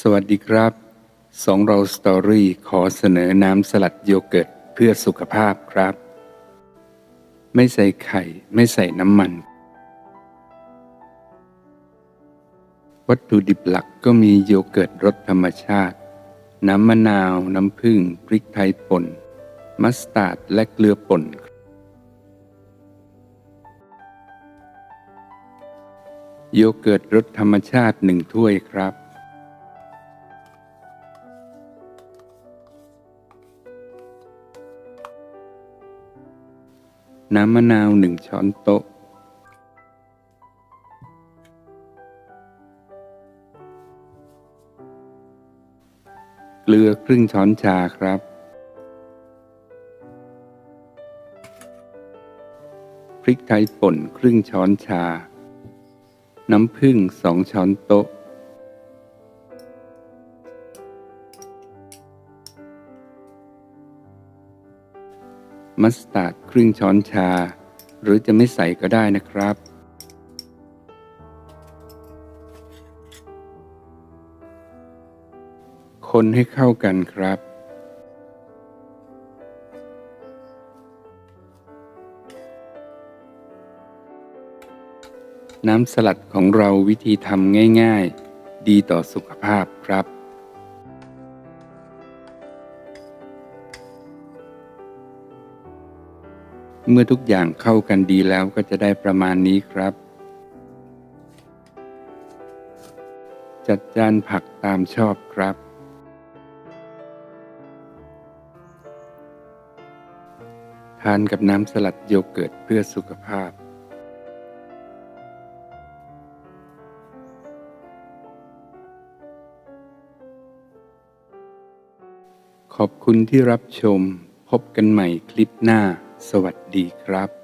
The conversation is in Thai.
สวัสดีครับ สองเราสตอรี่ขอเสนอน้ำสลัดโยเกิร์ตเพื่อสุขภาพครับ ไม่ใส่ไข่ ไม่ใส่น้ำมัน วัตถุดิบหลักก็มีโยเกิร์ตรสธรรมชาติ น้ำมะนาว น้ำผึ้งพริกไทยป่น มัสตาร์ดและเกลือป่น โยเกิร์ตรสธรรมชาติหนึ่งถ้วยครับ น้ำมะนาวหนึ่งช้อนโต๊ะ เกลือครึ่งช้อนชาครับ พริกไทยป่นครึ่งช้อนชา น้ำผึ้งสองช้อนโต๊ะ มัสตาร์ดครึ่งช้อนชา หรือจะไม่ใส่ก็ได้นะครับ คนให้เข้ากันครับน้ำสลัดของเราวิธีทำง่าย ๆ ดีต่อสุขภาพครับ เมื่อทุกอย่างเข้ากันดีแล้วก็จะได้ประมาณนี้ครับ จัดจานผักตามชอบครับ ทานกับน้ำสลัดโยเกิร์ตเพื่อสุขภาพขอบคุณที่รับชม พบกันใหม่คลิปหน้า สวัสดีครับ